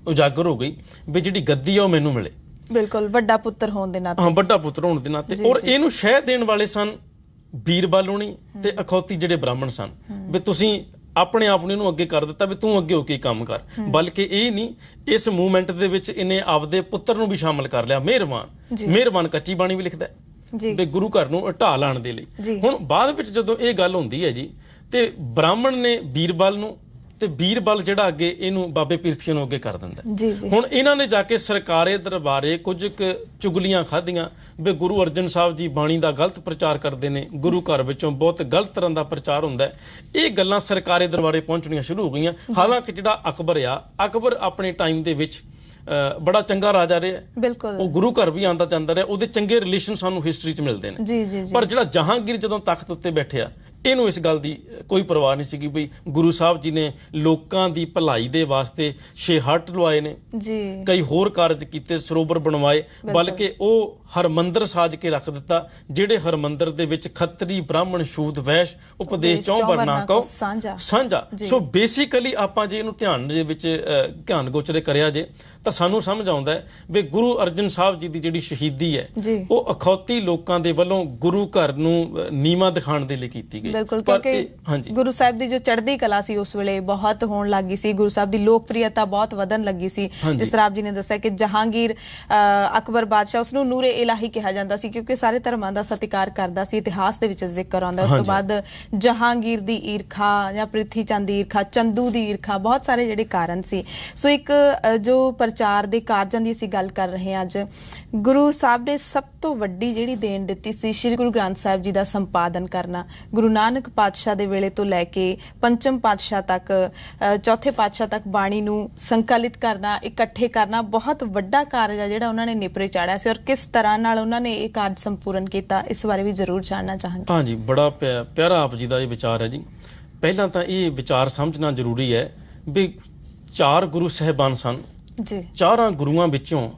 ਉਜਾਗਰ ਹੋ ਗਈ ਵੀ ਜਿਹੜੀ ਗੱਦੀ ਆ ਉਹ ਮੈਨੂੰ ਮਿਲੇ। ਬਿਲਕੁਲ ਵੱਡਾ ਪੁੱਤਰ ਹੋਣ ਦੇ ਨਾਤੇ। ਹਾਂ ਵੱਡਾ ਪੁੱਤਰ ਹੋਣ ਦੇ ਨਾਤੇ। ਔਰ ਇਹਨੂੰ ਸ਼ਹਿ ਦੇਣ ਵਾਲੇ ਸਨ ਬੀਰਬਲ ਹੋਣੀ ਤੇ ਅਖੌਤੀ ਜਿਹੜੇ ਬ੍ਰਾਹਮਣ ਸਨ। ਵੀ ਤੁਸੀਂ ਆਪਣੇ ਆਪ ਨੂੰ ਅੱਗੇ ਕਰ ਦਿੱਤਾ ਵੀ ਤੂੰ ਅੱਗੇ ਹੋ ਕੇ ਕੰਮ ਕਰ। ਬਲਕਿ ਇਹ ਨਹੀਂ ਇਸ ਮੂਵਮੈਂਟ ਦੇ ਵਿੱਚ ਇਹਨੇ ਆਪਦੇ ਪੁੱਤਰ ਨੂੰ ਵੀ ਸ਼ਾਮਲ ਕਰ ਲਿਆ ਮਿਹਰਬਾਨ। ਮਿਹਰਬਾਨ ਕੱਚੀ ਬਾਣੀ ਵੀ ਲਿਖਦਾ ਹੈ। ਜੀ। ਵੀ ਗੁਰੂ ਘਰ ਨੂੰ ਢਾਹ ਲਾਣ ਦੇ ਲਈ। ਹੁਣ ਬਾਅਦ ਵਿੱਚ ਜਦੋਂ ਇਹ ਗੱਲ ਹੁੰਦੀ ਹੈ ਜੀ ਤੇ ਬ੍ਰਾਹਮਣ ਨੇ ਬੀਰਬਲ ਨੂੰ ਤੇ ਬੀਰਬਲ ਜਿਹੜਾ ਅੱਗੇ ਇਹਨੂੰ ਬਾਬੇ ਪਿਰਥੀ ਨੂੰ ਅੱਗੇ ਕਰ ਦਿੰਦਾ। ਹੈ। ਜੀ ਜੀ। ਹੁਣ ਇਹਨਾਂ ਨੇ ਜਾ ਕੇ ਸਰਕਾਰੇ ਦਰਬਾਰੇ ਕੁਝ ਕੁ ਚੁਗਲੀਆਂ ਖਾਧੀਆਂ ਵੀ ਗੁਰੂ ਅਰਜਨ ਸਾਹਿਬ ਜੀ ਬਾਣੀ ਦਾ ਗਲਤ ਪ੍ਰਚਾਰ ਕਰਦੇ ਨੇ ਗੁਰੂ ਘਰ ਵਿੱਚੋਂ ਬਹੁਤ ਗਲਤ ਤਰ੍ਹਾਂ ਦਾ ਪ੍ਰਚਾਰ ਹੁੰਦਾ ਇਹ ਗੱਲਾਂ ਸਰਕਾਰੇ ਦਰਬਾਰੇ ਪਹੁੰਚਣੀਆਂ ਸ਼ੁਰੂ ਹੋ ਗਈਆਂ। ਹਾਲਾਂਕਿ ਜਿਹੜਾ ਅਕਬਰ ਆ ਅਕਬਰ ਆਪਣੇ ਟਾਈਮ ਦੇ ਵਿੱਚ ਬੜਾ ਚੰਗਾ ਰਾਜਾ ਰਿਹਾ ਉਹ ਗੁਰੂ ਘਰ ਵੀ ਆਂਦਾ ਜਾਂਦਾ ਰਿਹਾ ਉਹਦੇ ਚੰਗੇ ਰਿਲੇਸ਼ਨ ਸਾਨੂੰ ਹਿਸਟਰੀ 'ਚ ਮਿਲਦੇ ਨੇ। ਪਰ ਜਿਹੜਾ ਜਹਾਂਗੀਰ ਜਦੋਂ ਤਖਤ ਉੱਤੇ ਬੈਠਿਆ ਇਹਨੂੰ ਇਸ ਗੱਲ ਦੀ ਕੋਈ ਪਰਵਾਹ ਨਹੀਂ ਸੀਗੀ ਵੀ ਗੁਰੂ ਸਾਹਿਬ ਜੀ ਨੇ ਲੋਕਾਂ ਦੀ ਭਲਾਈ ਦੇ ਵਾਸਤੇ ਛੇ ਹੱਟ ਲਵਾਏ ਨੇ। ਜੀ। ਕਈ ਹੋਰ ਕਾਰਜ ਕੀਤੇ ਸਰੋਵਰ ਬਣਵਾਏ ਬਲਕਿ ਉਹ ਹਰਮੰਦਰ ਸਾਜ ਕੇ ਰੱਖ ਦਿੱਤਾ ਜਿਹੜੇ ਹਰਮੰਦਰ ਦੇ ਵਿੱਚ ਖੱਤਰੀ ਬ੍ਰਾਹਮਣ ਸ਼ੂਦ ਵੈਸ਼ ਉਪਦੇਸ਼ ਚੌਂ ਵਰਨਾ ਕੋ ਸਾਂਝਾ। ਸਾਂਝਾ। ਸੋ ਬੇਸਿਕਲੀ ਆਪਾਂ ਜੇ ਇਹਨੂੰ ਧਿਆਨ ਦੇ ਵਿੱਚ ਧਿਆਨ ਗੋਚਰੇ ਕਰਿਆ ਜੇ ਤਾਂ ਸਾਨੂੰ ਸਮਝ ਆਉਂਦਾ ਹੈ ਵੀ ਗੁਰੂ ਅਰਜਨ ਸਾਹਿਬ ਜੀ ਦੀ ਜਿਹੜੀ ਸ਼ਹੀਦੀ ਹੈ ਉਹ ਅਖੌਤੀ ਲੋਕਾਂ ਦੇ ਵੱਲੋਂ ਗੁਰੂ ਘਰ ਨੂੰ ਨੀਵਾਂ ਦਿਖਾਉਣ ਦੇ ਲਈ ਕੀਤੀ ਗਈ। ਬਿਲਕੁਲ ਪਰ ਕਿਉਂਕਿ ਗੁਰੂ ਸਾਹਿਬ ਦੀ ਜੋ ਚੜ੍ਹਦੀ ਕਲਾ ਸੀ ਉਸ ਵੇਲੇ ਬਹੁਤ ਹੋਣ ਲੱਗੀ ਸੀ। ਗੁਰੂ ਸਾਹਿਬ ਦੀ ਲੋਕਪ੍ਰਿਯਤਾ ਬਹੁਤ ਵਧਣ ਲੱਗੀ ਸੀ। ਜਿਸ ਤਰ੍ਹਾਂ ਆਪ ਜੀ ਨੇ ਦੱਸਿਆ ਕਿ ਜਹਾਂਗੀਰ ਅਕਬਰ ਬਾਦਸ਼ਾਹ ਉਸ ਨੂੰ ਨੂਰੇ ਇਲਾਹੀ ਕਿਹਾ ਜਾਂਦਾ ਸੀ ਕਿਉਂਕਿ ਸਾਰੇ ਧਰਮਾਂ ਦਾ ਸਤਿਕਾਰ ਕਰਦਾ ਸੀ ਇਤਿਹਾਸ ਦੇ ਵਿੱਚ ਜ਼ਿਕਰ ਆਉਂਦਾ। ਉਸ ਤੋਂ। ਬਾਅਦ ਜਹਾਂਗੀਰ ਦੀ ਈਰਖਾ ਜਾਂ ਪ੍ਰਿਥੀ ਚੰਦ ਦੀ ਈਰਖਾ ਚੰਦੂ ਦੀ ਈਰਖਾ ਬਹੁਤ ਸਾਰੇ ਜਿਹੜੇ ਕਾਰਨ ਸੀ। ਸੋ ਇੱਕ ਜੋ ਪ੍ਰਚਾਰ ਦੇ ਕਾਰਜਾਂ ਦੀ ਅਸੀਂ ਗੱਲ ਕਰ ਰਹੇ ਹਾਂ ਅੱਜ। ਗੁਰੂ ਸਾਹਿਬ ਨੇ ਸਭ ਤੋਂ ਵੱਡੀ ਜਿਹੜੀ ਦੇਣ ਦਿੱਤੀ ਸੀ ਸ੍ਰੀ ਗੁਰੂ ਗ੍ਰੰਥ ਸਾਹਿਬ ਜੀ ਦਾ ਸੰਪਾਦਨ ਕਰਨਾ। ਗੁਰੂ ਨਾਨਕ ਪਾਤਸ਼ਾਹ ਦੇ ਵੇਲੇ ਤੋਂ ਲੈ ਕੇ ਪੰਚਮ ਪਾਤਸ਼ਾਹ ਤੱਕ ਚੌਥੇ ਪਾਤਸ਼ਾਹ ਤੱਕ ਬਾਣੀ ਨੂੰ ਸੰਕਲਿਤ ਕਰਨਾ, ਇਕੱਠੇ ਕਰਨਾ ਬਹੁਤ ਵੱਡਾ ਕਾਰਜ ਆ ਜਿਹੜਾ ਉਹਨਾਂ ਨੇ ਨਿਪਰੇ ਚਾੜਿਆ ਸੀ ਔਰ ਕਿਸ ਤਰ੍ਹਾਂ ਨਾਲ ਉਹਨਾਂ ਨੇ ਇਹ ਕਾਰਜ ਸੰਪੂਰਨ ਕੀਤਾ, ਇਸ ਬਾਰੇ ਵੀ ਜ਼ਰੂਰ ਜਾਣਨਾ ਚਾਹਾਂਗੇ। ਹਾਂਜੀ, ਬੜਾ ਪਿਆ- ਪਿਆਰਾ ਆਪ ਜੀ ਦਾ ਇਹ ਵਿਚਾਰ ਹੈ ਜੀ। ਪਹਿਲਾਂ ਤਾਂ ਇਹ ਵਿਚਾਰ ਸਮਝਣਾ ਜ਼ਰੂਰੀ ਹੈ ਵੀ ਚਾਰ ਗੁਰੂ ਸਹਿਬਾਨ ਸਨ। ਜੀ। ਚਾਰਾਂ ਗੁਰੂਆਂ ਵਿੱਚੋਂ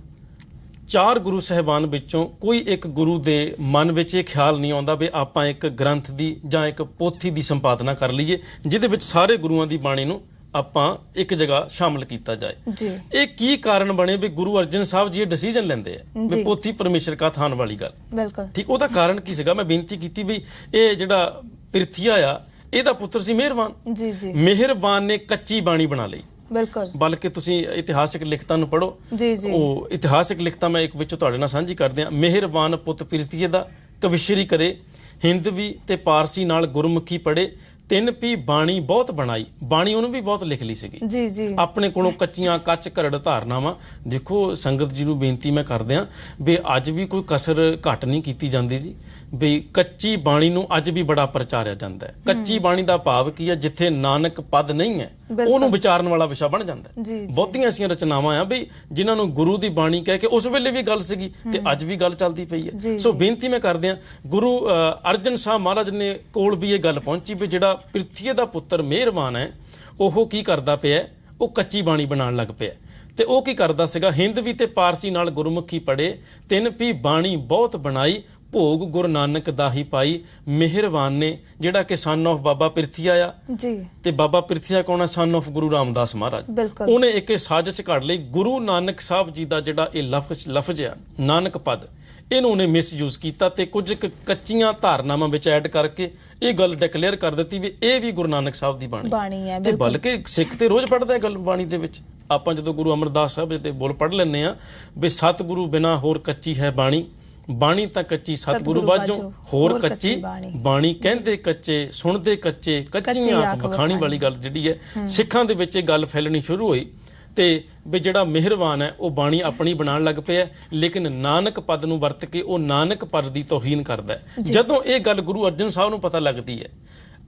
ਚਾਰ ਗੁਰੂ ਸਹਿਬਾਨ ਵਿੱਚੋਂ ਕੋਈ ਇੱਕ ਗੁਰੂ ਦੇ ਮਨ ਵਿੱਚ ਇਹ ਖਿਆਲ ਨਹੀਂ ਆਉਂਦਾ ਵੀ ਆਪਾਂ ਇੱਕ ਗ੍ਰੰਥ ਦੀ ਜਾਂ ਇੱਕ ਪੋਥੀ ਦੀ ਸੰਪਾਦਨਾ ਕਰ ਲਈਏ ਜਿਹਦੇ ਵਿੱਚ ਸਾਰੇ ਗੁਰੂਆਂ ਦੀ ਬਾਣੀ ਨੂੰ ਆਪਾਂ ਇੱਕ ਜਗ੍ਹਾ ਸ਼ਾਮਲ ਕੀਤਾ ਜਾਏ। ਜੀ। ਇਹ ਕੀ ਕਾਰਨ ਬਣੇ ਵੀ ਗੁਰੂ ਅਰਜਨ ਸਾਹਿਬ ਜੀ ਇਹ ਡਿਸੀਜਨ ਲੈਂਦੇ ਆ। ਵੀ ਪੋਥੀ ਪਰਮੇਸ਼ਰ ਕਾ ਥਾਨ ਵਾਲੀ ਗੱਲ? ਬਿਲਕੁਲ। ਠੀਕ ਉਹਦਾ ਕਾਰਨ ਕੀ ਸੀਗਾ? ਮੈਂ ਬੇਨਤੀ ਕੀਤੀ ਵੀ ਇਹ ਜਿਹੜਾ ਪਿਰਥੀਆ ਆ ਇਹਦਾ ਪੁੱਤਰ ਸੀ ਮਿਹਰਬਾਨ। ਜੀ ਜੀ। ਮਿਹਰਬਾਨ ਨੇ ਕੱਚੀ ਬਾਣੀ ਬਣਾ ਲਈ। ਬਿਲਕੁਲ। ਬਲਕਿ ਤੁਸੀਂ ਇਤਿਹਾਸਿਕ ਲਿਖਤਾਂ ਨੂੰ ਪੜੋ ਜੀ ਜੀ। ਉਹ ਇਤਿਹਾਸਿਕ ਲਿਖਤਾਂ ਮੈਂ ਇੱਕ ਵਿੱਚੋਂ ਤੁਹਾਡੇ ਨਾਲ ਸਾਂਝੀ ਕਰਦੇ ਹਾਂ ਮਿਹਰਬਾਨ ਪੁੱਤ ਪਿਰਤੀਏ ਦਾ ਕਵਿਸ਼ਰੀ ਕਰੇ ਹਿੰਦਵੀ ਤੇ ਪਾਰਸੀ ਨਾਲ ਗੁਰਮੁਖੀ ਪੜੇ ਤਿੰਨ ਪੀ ਬਾਣੀ ਬਹੁਤ ਬਣਾਈ ਬਾਣੀ ਉਹਨੂੰ ਵੀ ਬਹੁਤ ਲਿਖ ਲਈ ਸੀਗੀ। ਜੀ ਜੀ। ਆਪਣੇ ਕੋਲੋਂ ਕੱਚੀਆਂ ਕੱਚ ਘਰੜ ਧਾਰਨਾਵਾਂ ਦੇਖੋ ਸੰਗਤ ਜੀ ਨੂੰ ਬੇਨਤੀ ਮੈਂ ਕਰਦਿਆਂ ਵੀ ਅੱਜ ਵੀ ਕੋਈ ਕਸਰ ਘਟ ਨਹੀਂ ਕੀਤੀ ਜਾਂਦੀ ਜੀ। ਵੀ ਕੱਚੀ ਬਾਣੀ ਨੂੰ ਅੱਜ ਵੀ ਬੜਾ ਪ੍ਰਚਾਰਿਆ ਜਾਂਦਾ ਹੈ ਕੱਚੀ ਬਾਣੀ ਦਾ ਭਾਵ ਕੀ ਹੈ ਜਿੱਥੇ ਨਾਨਕ ਪਦ ਨਹੀਂ ਹੈ। ਉਹਨੂੰ ਵਿਚਾਰਨ ਵਾਲਾ ਵਿਸ਼ਾ ਬਣ ਜਾਂਦਾ ਹੈ। ਬਹੁਤੀਆਂ ਐਸੀਆਂ ਰਚਨਾਵਾਂ ਆ ਵੀ ਜਿਨ੍ਹਾਂ ਨੂੰ ਗੁਰੂ ਦੀ ਬਾਣੀ ਕਹਿ ਕੇ ਉਸ ਵੇਲੇ ਵੀ ਗੱਲ ਸੀਗੀ ਤੇ ਅੱਜ ਵੀ ਗੱਲ ਚੱਲਦੀ ਪਈ ਹੈ ਸੋ ਬੇਨਤੀ ਮੈਂ ਕਰਦਿਆਂ ਗੁਰੂ ਅ, ਅਰਜਨ ਸਾਹਿਬ ਮਹਾਰਾਜ ਨੇ ਕੋਲ ਵੀ ਇਹ ਗੱਲ ਪਹੁੰਚੀ ਵੀ ਜਿਹੜਾ ਪ੍ਰਿਥੀਏ ਦਾ ਪੁੱਤਰ ਮਿਹਰਬਾਨ ਹੈ ਉਹ ਕੀ ਕਰਦਾ ਪਿਆ? ਉਹ ਕੱਚੀ ਬਾਣੀ ਬਣਾਉਣ ਲੱਗ ਪਿਆ। ਤੇ ਉਹ ਕੀ ਕਰਦਾ ਸੀਗਾ ਹਿੰਦਵੀ ਤੇ ਪਾਰਸੀ ਨਾਲ ਗੁਰਮੁਖੀ ਪੜੇ ਤਿੰਨ ਪੀ ਬਾਣੀ ਬਹੁਤ ਬਣਾਈ ਭੋਗ ਗੁਰੂ ਨਾਨਕ ਦਾ ਹੀ ਪਾਈ ਮਿਹਰਬਾਨ ਨੇ ਜਿਹੜਾ ਕਿ ਸਨ of ਬਾਬਾ ਪ੍ਰਿਥੀਆ ਆ ਜੀ। ਤੇ ਬਾਬਾ ਪ੍ਰਿਥੀਆ ਕੌਣ ਹੈ ਸਨ of ਗੁਰੂ ਰਾਮਦਾਸ ਮਹਾਰਾਜ। ਉਹਨੇ ਇੱਕ ਇਹ ਸਾਜ਼ਿਸ਼ ਘੜ ਲਈ। ਗੁਰੂ ਨਾਨਕ ਸਾਹਿਬ ਜੀ ਦਾ ਜਿਹੜਾ ਇਹ ਲਫ਼ਜ਼ ਲਫ਼ਜ਼ ਆ ਨਾਨਕ ਪਦ ਇਹਨੂੰ ਉਹਨੇ ਮਿਸਯੂਜ਼ ਕੀਤਾ ਤੇ ਕੁਝ ਕੱਚੀਆਂ ਧਾਰਨਾਵਾਂ ਵਿੱਚ ਐਡ ਕਰਕੇ ਇਹ ਗੱਲ ਡਿਕਲੇਅਰ ਕਰ ਦਿੱਤੀ ਵੀ ਇਹ ਵੀ ਗੁਰੂ ਨਾਨਕ ਸਾਹਿਬ ਦੀ ਬਾਣੀ। ਬਾਣੀ ਹੈ ਤੇ ਬਲਕਿ ਸਿੱਖ ਤੇ ਰੋਜ਼ ਪੜਦਾ ਹੈ ਗੱਲ ਬਾਣੀ ਦੇ ਵਿੱਚ। ਆਪਾਂ ਜਦੋਂ ਗੁਰੂ ਅਮਰਦਾਸ ਸਾਹਿਬ ਦੇ ਬੋਲ ਪੜ ਲੈਂਦੇ ਆ ਵੀ ਸਤਿਗੁਰੂ ਬਿਨਾ ਹੋਰ ਕੱਚੀ ਹੈ ਬਾਣੀ। ਬਾਣੀ ਤਾਂ ਕੱਚੀ ਸਤਿਗੁਰੂ ਬਾਝੋਂ ਹੋਰ ਕੱਚੀ ਬਾਣੀ। ਕਹਿੰਦੇ ਕੱਚੇ ਸੁਣਦੇ ਕੱਚੇ ਕੱਚੀ ਕੱਚੀਆਂ ਆਖ ਬਖਾਣੀ ਵਾਲੀ ਗੱਲ ਜਿਹੜੀ ਹੈ ਸਿੱਖਾਂ ਦੇ ਵਿੱਚ ਇਹ ਗੱਲ ਫੈਲਣੀ ਸ਼ੁਰੂ ਹੋਈ ਤੇ ਵੀ ਜਿਹੜਾ ਮਿਹਰਬਾਨ ਹੈ ਉਹ ਬਾਣੀ ਆਪਣੀ ਬਣਾਉਣ ਲੱਗ ਪਿਆ ਲੇਕਿਨ ਨਾਨਕ ਪਦ ਨੂੰ ਵਰਤ ਕੇ ਉਹ ਨਾਨਕ ਪਦ ਦੀ ਤੋਹੀਨ ਕਰਦਾ ਜਦੋਂ ਇਹ ਗੱਲ ਗੁਰੂ ਅਰਜਨ ਸਾਹਿਬ ਨੂੰ ਪਤਾ ਲੱਗਦੀ ਹੈ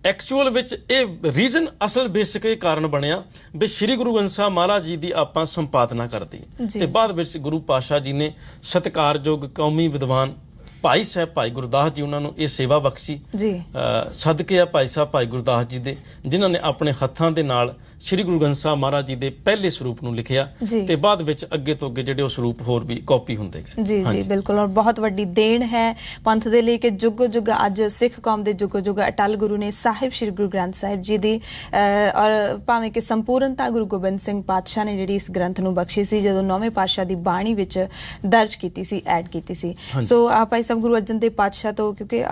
ਐਕਚੁਅਲ ਵਿੱਚ ਇਹ ਰੀਜ਼ਨ ਅਸਲ ਬੇਸਿਕ ਇਹ ਕਾਰਨ ਬਣਿਆ ਵੀ ਸ੍ਰੀ ਗੁਰੂ ਗ੍ਰੰਥ ਸਾਹਿਬ ਮਹਾਰਾਜ ਜੀ ਦੀ ਆਪਾਂ ਸੰਪਾਦਨਾ ਕਰਦੇ ਤੇ ਬਾਅਦ ਵਿੱਚ ਗੁਰੂ ਪਾਸ਼ਾ ਜੀ ਨੇ ਸਤਿਕਾਰਯੋਗ ਕੌਮੀ ਵਿਦਵਾਨ ਭਾਈ ਸਾਹਿਬ ਭਾਈ ਗੁਰਦਾਸ ਜੀ ਉਹਨਾਂ ਨੂੰ ਇਹ ਸੇਵਾ ਬਖਸ਼ੀ। ਜੀ। ਸਦਕੇ ਆ ਭਾਈ ਸਾਹਿਬ ਭਾਈ ਗੁਰਦਾਸ ਜੀ ਦੇ ਜਿਨ੍ਹਾਂ ਨੇ ਆਪਣੇ ਹੱਥਾਂ ਦੇ ਨਾਲ ਸ੍ਰੀ ਗੁਰੂ ਗ੍ਰੰਥ ਸਾਹਿਬ ਮਹਾਰਾਜ ਜੀ ਦੇ ਪਹਿਲੇ ਸਰੂਪ ਨੂੰ ਲਿਖਿਆ। ਤੇ ਬਾਅਦ ਵਿੱਚ ਅੱਗੇ ਤੋਂ ਅੱਗੇ ਜਿਹੜੇ ਉਹ ਸਰੂਪ ਹੋਰ ਵੀ ਕਾਪੀ ਹੁੰਦੇ ਗਏ। ਜੀ ਜੀ ਬਿਲਕੁਲ ਔਰ ਬਹੁਤ ਵੱਡੀ ਦੇਣ ਹੈ ਪੰਥ ਦੇ ਲਈ ਕਿ ਜੁਗ ਜੁਗ ਅੱਜ ਸਿੱਖ ਕੌਮ ਦੇ ਜੁਗ ਜੁਗ ਅਟਲ ਗੁਰੂ ਨੇ ਸਾਹਿਬ ਸ੍ਰੀ ਗੁਰੂ ਗ੍ਰੰਥ ਸਾਹਿਬ ਜੀ ਦੀ ਔਰ ਭਾਵੇਂ ਕਿ ਸੰਪੂਰਨਤਾ ਗੁਰੂ ਗੋਬਿੰਦ ਸਿੰਘ ਪਾਤਸ਼ਾਹ ਨੇ ਜਿਹੜੀ ਇਸ ਗ੍ਰੰਥ ਨੂੰ ਬਖਸ਼ੀ ਸੀ ਜਦੋਂ ਨੌਵੇਂ ਪਾਤਸ਼ਾਹ ਦੀ ਬਾਣੀ ਵਿੱਚ ਦਰਜ ਕੀਤੀ ਸੀ ਐਡ ਕੀਤੀ ਸੀ। ਸੋ ਆ ਭਾਈ ਸਾਹਿਬ ਗੁਰੂ ਅਰਜਨ ਦੇਵ ਪਾਤਸ਼ਾਹ ਤੋਂ ਕਿਉਂਕਿ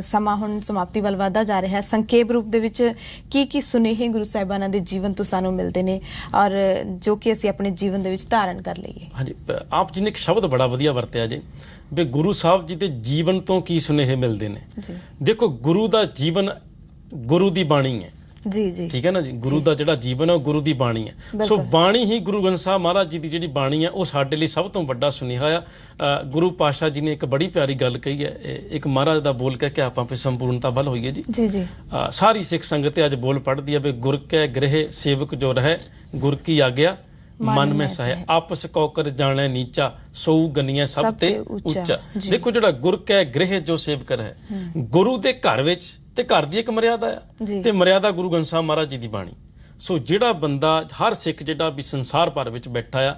ਸਮਾਂ ਹੁਣ ਸਮਾਪਤੀ ਵੱਲ ਵਧਦਾ ਜਾ ਰਿਹਾ ਹੈ ਸੰਖੇਪ ਰੂਪ ਦੇ ਵਿੱਚ ਕੀ ਕੀ ਸੁਨੇਹੇ ਗੁਰੂ ਸਾਹਿਬਾਨਾਂ ਦੇ ਜੀਵਨ ਤੋਂ ਸਾਨੂੰ ਮਿਲਦੇ ਨੇ ਔਰ ਜੋ ਕਿ ਅਸੀਂ ਆਪਣੇ ਜੀਵਨ ਦੇ ਵਿੱਚ ਧਾਰਨ ਕਰ ਲਈਏ। ਹਾਂਜੀ ਆਪ ਜੀ ਨੇ ਇੱਕ ਸ਼ਬਦ ਬੜਾ ਵਧੀਆ ਵਰਤਿਆ ਜੀ ਵੀ ਗੁਰੂ ਸਾਹਿਬ ਜੀ ਦੇ ਜੀਵਨ ਤੋਂ ਕੀ ਸੁਨੇਹੇ ਮਿਲਦੇ ਨੇ। ਜੀ। ਦੇਖੋ ਗੁਰੂ ਦਾ ਜੀਵਨ ਗੁਰੂ ਦੀ ਬਾਣੀ ਹੈ। ਜੀ ਜੀ। ਠੀਕ ਹੈ ਨਾ ਜੀ? ਗੁਰੂ ਦਾ ਜਿਹੜਾ ਜੀਵਨ ਹੈ ਉਹ ਗੁਰੂ ਦੀ ਬਾਣੀ ਹੈ। ਸੋ। ਬਾਣੀ ਹੀ ਗੁਰੂ ਗ੍ਰੰਥ ਸਾਹਿਬ ਮਹਾਰਾਜ ਜੀ ਦੀ ਜਿਹੜੀ ਬਾਣੀ ਹੈ ਉਹ ਸਾਡੇ ਲਈ ਸਭ ਤੋਂ ਵੱਡਾ ਸੁਨੇਹਾ ਆ। ਗੁਰੂ ਪਾਸ਼ਾ ਜੀ ਨੇ ਇੱਕ ਬੜੀ ਪਿਆਰੀ ਗੱਲ ਕਹੀ ਹੈ। ਇੱਕ ਮਹਾਰਾਜ ਦਾ ਬੋਲ ਕਹਿ ਕੇ ਆਪਾਂ ਪੇ ਸੰਪੂਰਨਤਾ ਵੱਲ ਹੋਈਏ ਜੀ। ਜੀ ਜੀ। ਸਾਰੀ ਸਿੱਖ ਸੰਗਤ ਅੱਜ ਬੋਲ ਪੜਦੀ ਹੈ ਵੀ ਗੁਰ ਕੈ ਗ੍ਰਹਿ ਸੇਵਕ ਜੋ ਰਹਿ ਗੁਰ ਕੀ ਆਗਿਆ। ਮਨ ਮੈਂ ਸਹਿ ਆਪਸ ਕੋ ਕਰ ਜਾਣੈ ਨੀਚਾ ਸੋ ਗਨੀਐ ਸਭ ਤੇ ਉੱਚਾ। ਦੇਖੋ ਜਿਹੜਾ ਗੁਰ ਕੈ ਗ੍ਰਹਿ ਜੋ ਸੇਵਕ ਹੈ। ਗੁਰੂ ਦੇ ਘਰ ਵਿੱਚ ਤੇ ਘਰ ਦੀ ਇੱਕ ਮਰਿਆਦਾ ਆ। ਤੇ ਮਰਿਆਦਾ ਗੁਰੂ ਗ੍ਰੰਥ ਸਾਹਿਬ ਮਹਾਰਾਜ ਜੀ ਦੀ ਬਾਣੀ। ਸੋ ਜਿਹੜਾ ਬੰਦਾ ਹਰ ਸਿੱਖ ਜਿਹੜਾ ਵੀ ਸੰਸਾਰ ਭਰ ਵਿੱਚ ਬੈਠਾ ਆ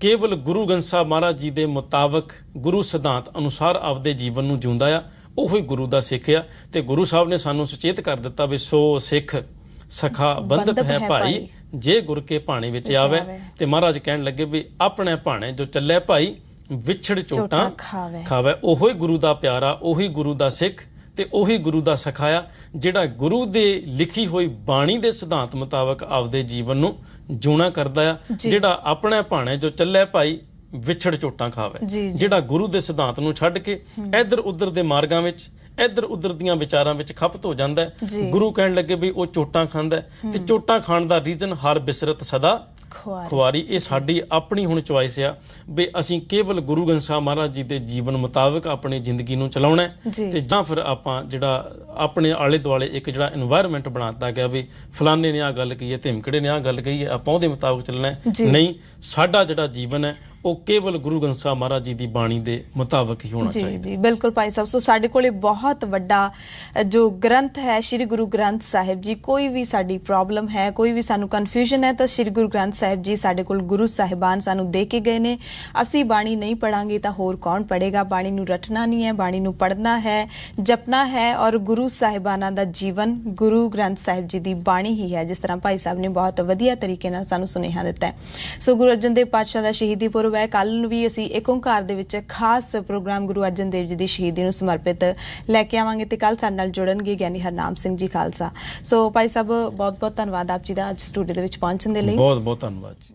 ਕੇਵਲ ਗੁਰੂ ਗ੍ਰੰਥ ਸਾਹਿਬ ਮਹਾਰਾਜ ਜੀ ਦੇ ਮੁਤਾਬਕ ਗੁਰੂ ਸਿਧਾਂਤ ਅਨੁਸਾਰ ਆਪਦੇ ਜੀਵਨ ਨੂੰ ਜਿਉਂਦਾ ਆ ਉਹੋ ਹੀ ਗੁਰੂ ਦਾ ਸਿੱਖ ਆ। ਤੇ ਗੁਰੂ ਸਾਹਿਬ ਨੇ ਸਾਨੂੰ ਸੁਚੇਤ ਕਰ ਦਿੱਤਾ ਵੀ ਸੋ ਸਿੱਖ ਸਖਾ ਬੰਧਪ ਹੈ ਭਾਈ। ਜੇ ਗੁਰ ਕੇ ਭਾਣੇ ਵਿੱਚ ਆਵੇ। ਤੇ ਮਹਾਰਾਜ ਕਹਿਣ ਲੱਗੇ ਵੀ ਆਪਣੇ ਭਾਣੇ ਜੋ ਚੱਲੇ ਭਾਈ ਵਿਛੜ ਚੋਟਾਂ ਖਾਵੇ। ਖਾਵੇ ਉਹੋ ਹੀ ਗੁਰੂ ਦਾ ਪਿਆਰਾ ਉਹੀ ਗੁਰੂ ਦਾ ਸਿੱਖ ਤੇ ਉਹੀ ਗੁਰੂ ਦਾ ਸਖਾਇਆ ਜਿਹੜਾ ਗੁਰੂ ਦੇ ਲਿਖੀ ਹੋਈ ਬਾਣੀ ਦੇ ਸਿਧਾਂਤ ਮੁਤਾਬਕ ਆਪਦੇ ਜੀਵਨ ਨੂੰ ਜਿਉਣਾ ਕਰਦਾ ਆ। ਜਿਹੜਾ ਆਪਣੇ ਭਾਣੇ ਜੋ ਚੱਲੇ ਭਾਈ ਵਿਛੜ ਚੋਟਾਂ ਖਾਵੇ। ਜਿਹੜਾ ਗੁਰੂ ਦੇ ਸਿਧਾਂਤ ਨੂੰ ਛੱਡ ਕੇ ਇੱਧਰ ਉੱਧਰ ਦੇ ਮਾਰਗਾਂ ਵਿੱਚ ਇੱਧਰ ਉੱਧਰ ਦੀਆਂ ਵਿਚਾਰਾਂ ਵਿੱਚ ਖਪਤ ਹੋ ਜਾਂਦਾ ਹੈ। ਗੁਰੂ ਕਹਿਣ ਲੱਗੇ ਵੀ ਉਹ ਚੋਟਾਂ ਖਾਂਦਾ ਤੇ ਚੋਟਾਂ ਖਾਣ ਦਾ ਰੀਜ਼ਨ ਹਰ ਬਿਸਰਤ ਸਦਾ ਖੁਆਰੀ। ਇਹ ਸਾਡੀ ਆਪਣੀ ਹੁਣ ਚੁਆਇਸ ਆ ਵੀ ਅਸੀਂ ਕੇਵਲ ਗੁਰੂ ਗ੍ਰੰਥ ਸਾਹਿਬ ਮਹਾਰਾਜ ਜੀ ਦੇ ਜੀਵਨ ਮੁਤਾਬਕ ਆਪਣੀ ਜ਼ਿੰਦਗੀ ਨੂੰ ਚਲਾਉਣਾ ਤੇ ਜਾਂ ਫਿਰ ਆਪਾਂ ਜਿਹੜਾ ਆਪਣੇ ਆਲੇ ਦੁਆਲੇ ਇੱਕ ਜਿਹੜਾ এনवायरमेंट ਬਣਾਤਾ ਗਿਆ ਵੀ ਫਲਾਣੇ ਨੇ ਆ ਗੱਲ ਕਹੀ ਹੈ ਧਿਮਕੜੇ ਨੇ ਆ ਗੱਲ ਕਹੀ ਹੈ ਆਪਾਂ ਉਹਦੇ ਮੁਤਾਬਕ ਚੱਲਣਾ ਨਹੀਂ ਸਾਡਾ ਜਿਹੜਾ ਜੀਵਨ ਹੈ ਉਹ ਕੇਵਲ ਗੁਰੂ ਗ੍ਰੰਥ ਸਾਹਿਬ ਮਹਾਰਾਜ ਜੀ ਦੀ ਬਾਣੀ ਦੇ ਮੁਤਾਬਕ ਹੀ ਹੋਣਾ ਜੀ ਚਾਹੀਦਾ। ਜੀ ਬਿਲਕੁਲ ਭਾਈ ਸਾਹਿਬ। ਸੋ ਸਾਡੇ ਕੋਲੇ ਬਹੁਤ ਵੱਡਾ ਜੋ ਗ੍ਰੰਥ ਹੈ ਸ੍ਰੀ ਗੁਰੂ ਗ੍ਰੰਥ ਸਾਹਿਬ ਜੀ ਕੋਈ ਵੀ ਸਾਡੀ ਪ੍ਰੋਬਲਮ ਹੈ ਕੋਈ ਵੀ ਸਾਨੂੰ ਕਨਫਿਊਜ਼ਨ ਹੈ ਤਾਂ ਸ੍ਰੀ ਗੁਰੂ ਗ੍ਰੰਥ ਸਾਹਿਬ ਜੀ ਸਾਡੇ ਕੋਲ ਗੁਰੂ ਸਾਹਿਬਾਨ ਸਾਨੂੰ ਦੇ ਕੇ ਗਏ ਨੇ। ਅਸੀਂ ਬਾਣੀ ਨਹੀਂ ਪੜਾਂਗੇ ਤਾਂ ਹੋਰ ਕੌਣ ਪੜੇਗਾ? ਬਾਣੀ ਨੂੰ ਰਟਣਾ ਨਹੀਂ ਹੈ ਬਾਣੀ ਨੂੰ ਪੜਨਾ ਹੈ ਜਪਣਾ ਹੈ ਔਰ ਗੁਰੂ ਸਾਹਿਬਾਨਾਂ ਦਾ ਜੀਵਨ ਗੁਰੂ ਗ੍ਰੰਥ ਸਾਹਿਬ ਜੀ ਦੀ ਬਾਣੀ ਹੀ ਹੈ ਜਿਸ ਤਰ੍ਹਾਂ ਭਾਈ ਸਾਹਿਬ ਨੇ ਬਹੁਤ ਵਧੀਆ ਤਰੀਕੇ ਨਾਲ ਸਾਨੂੰ ਸੁਨੇਹਾ ਦਿੱਤਾ ਹੈ। ਸੋ ਗੁਰੂ ਅਰਜਨ ਦੇਵ ਪਾਤਸ਼ਾਹ ਦਾ ਸ਼ਹੀਦੀ ਪੁਰਬ ਹੈ। ਕੱਲ ਨੂੰ ਵੀ ਅਸੀਂ ਏਕ ਓੰਕਾਰ ਦੇ ਵਿੱਚ ਖਾਸ ਪ੍ਰੋਗਰਾਮ ਗੁਰੂ ਅਰਜਨ ਦੇਵ ਜੀ ਦੀ ਸ਼ਹੀਦੀ ਨੂੰ ਸਮਰਪਿਤ ਲੈ ਕੇ ਆਵਾਂਗੇ ਤੇ ਕੱਲ ਸਾਡੇ ਨਾਲ ਜੁੜਨਗੇ ਗਿਆਨੀ ਹਰਨਾਮ ਸਿੰਘ ਜੀ ਖਾਲਸਾ। ਸੋ ਭਾਈ ਸਾਹਿਬ ਬਹੁਤ ਬਹੁਤ ਧੰਨਵਾਦ ਆਪ ਜੀ ਦਾ ਅੱਜ ਸਟੂਡੀਓ ਦੇ ਵਿੱਚ ਪਹੁੰਚਣ ਦੇ ਲਈ। ਬਹੁਤ ਬਹੁਤ ਧੰਨਵਾਦ ਜੀ।